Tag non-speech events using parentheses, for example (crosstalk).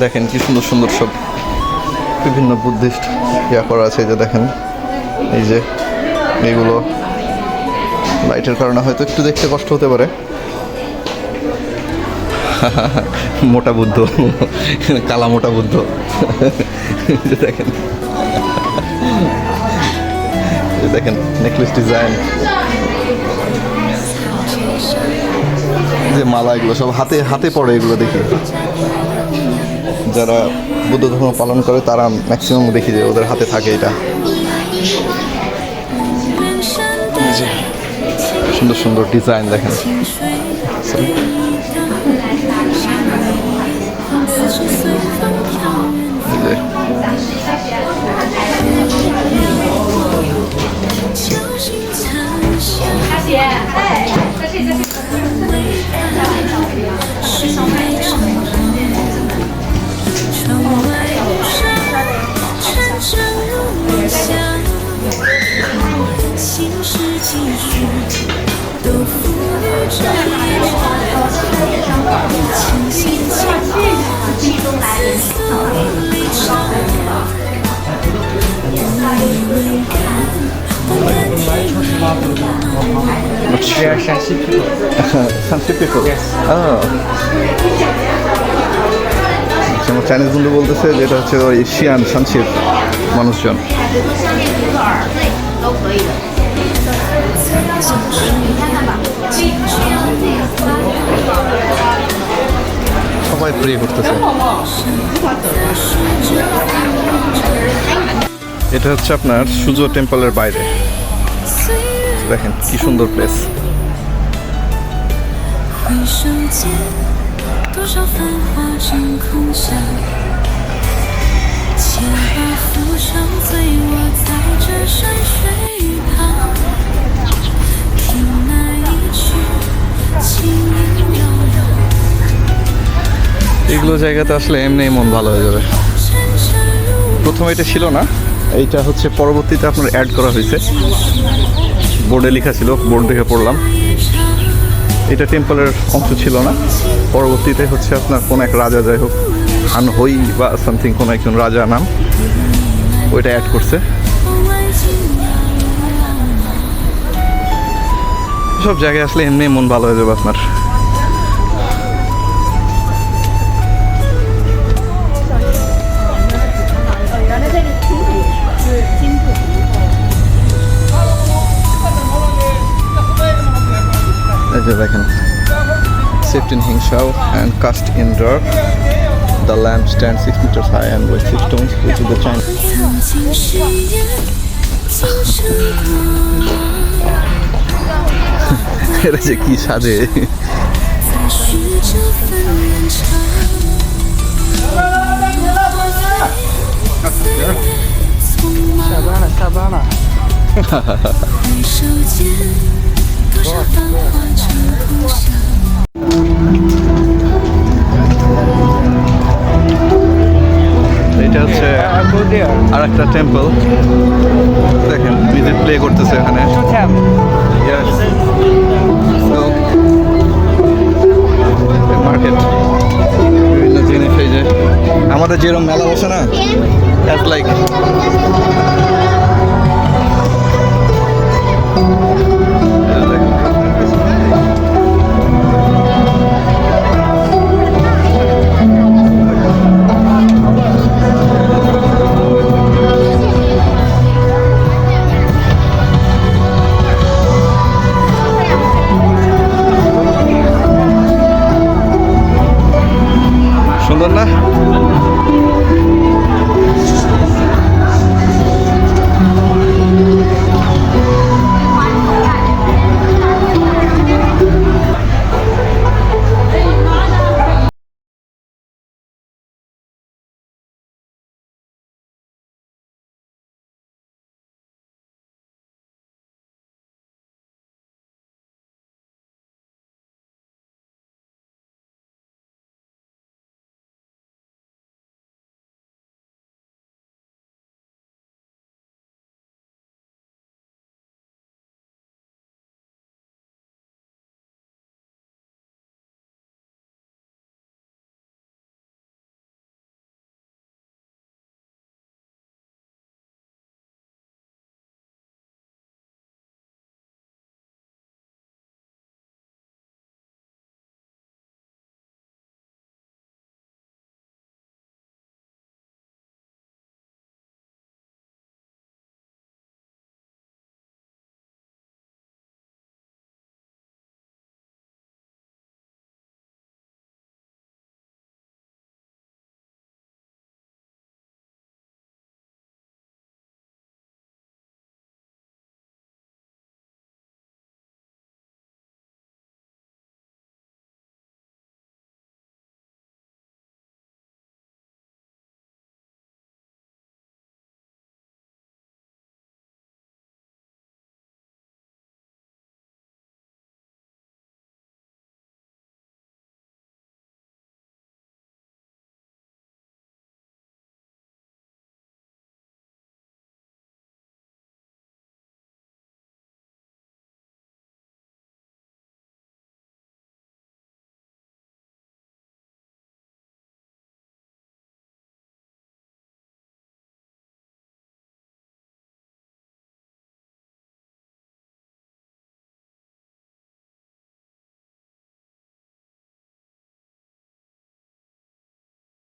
দেখেন কি সুন্দর সুন্দর সব বিভিন্ন বুদ্ধিস্ট ইয়া করা আছে যে দেখেন। এই যে এইগুলো লাইটের কারণে হয়তো একটু দেখতে কষ্ট হতে পারে। (laughs) মোটা বুদ্ধ, কালা মোটা বুদ্ধ। (laughs) দেখেন। দেখেন নেকলেস ডিজাইন যে মালা এগুলো সব হাতে হাতে পড়ে এগুলো দেখি। যারা বুদ্ধ ধর্ম পালন করে তারা ম্যাক্সিমাম দেখি যে ওদের হাতে থাকে এটা। সুন্দর সুন্দর ডিজাইন দেখেন। 心事几许，都付与这一场。倾心倾自私离场，以为看不敢听。 We are Shanxi people. Sanchi people? Yes. Oh. আচ্ছা, আমার চাইনিজ বন্ধু বলতেছে যে এটা হচ্ছে ওই শিয়ান সানচির মানুষজন সবাই প্রে করতেছে। এটা হচ্ছে আপনার সূর্য টেম্পলের বাইরে। দেখেন কি সুন্দর প্লেস এগুলো জায়গাতে আসলে এমনি মন ভালো হয়ে যাবে। প্রথমে এটা ছিল না, এইটা হচ্ছে পরবর্তীতে আপনার অ্যাড করা হয়েছে। বোর্ডে লেখা ছিল বোর্ড দেখে পড়লাম। এটা টেম্পলের অংশ ছিল না, পরবর্তীতে হচ্ছে আপনার কোনো এক রাজা যাই হোক আন হই বা সামথিং কোনো একজন রাজা নাম, ওইটা অ্যাড করছে। সব জায়গায় আসলে এমনি মন ভালো হয়ে যাবে আপনার। যে দেখেন shaped in hing shell and cast in rock. The lamp stands 6 meters high and weighs 6 tons, which is the China. এটা যে কি সাজে সাবানা সাবানা এটা হচ্ছে. আর একটা টেম্পল দেখেন মিউজিক প্লে করতেছে এখানে. মার্কেট বিভিন্ন জিনিস এই যে, আমাদের যেরকম মেলা বসে না লাইক